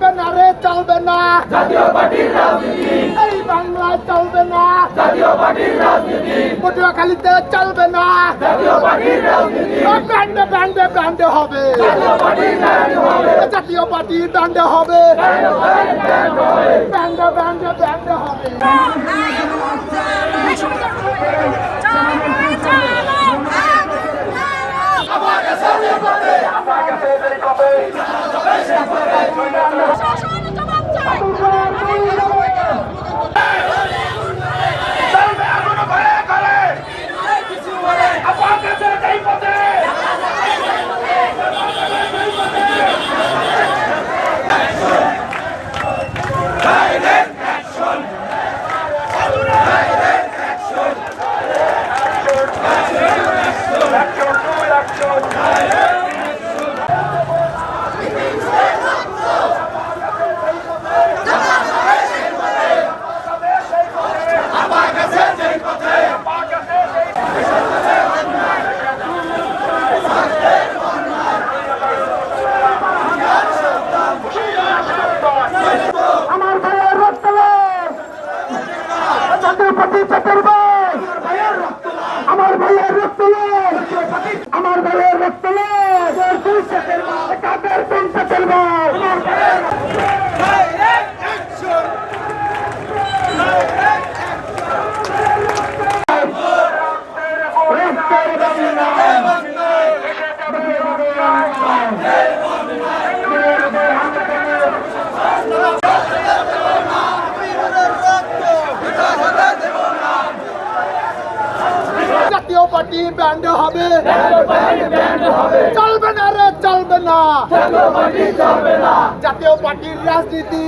চলবে না রে চলবে না। জাতীয় পার্টির রাজনীতি। এই বাংলায় চলবে না। জাতীয় পার্টির রাজনীতি। পটুয়াখালীতে চলবে না। জাতীয় পার্টির রাজনীতি। ব্যান্ডে ব্যান্ডে ব্যান্ডে হবে। জাতীয় পার্টির রাজনীতি হবে। জাতীয় পার্টির ব্যান্ডে হবে। হবে ব্যান্ডে ব্যান্ডে ব্যান্ডে হবে। পার্টি চতুর্বাস আমার ভাইয়ের রক্ত আমার ভাইয়ের রক্ত কাদের কোন চতুর্বাস জাতীয় পার্টি ব্যান্ড হবে। চলবে না রে চলবে না। জাতীয় পার্টির রাজনীতি।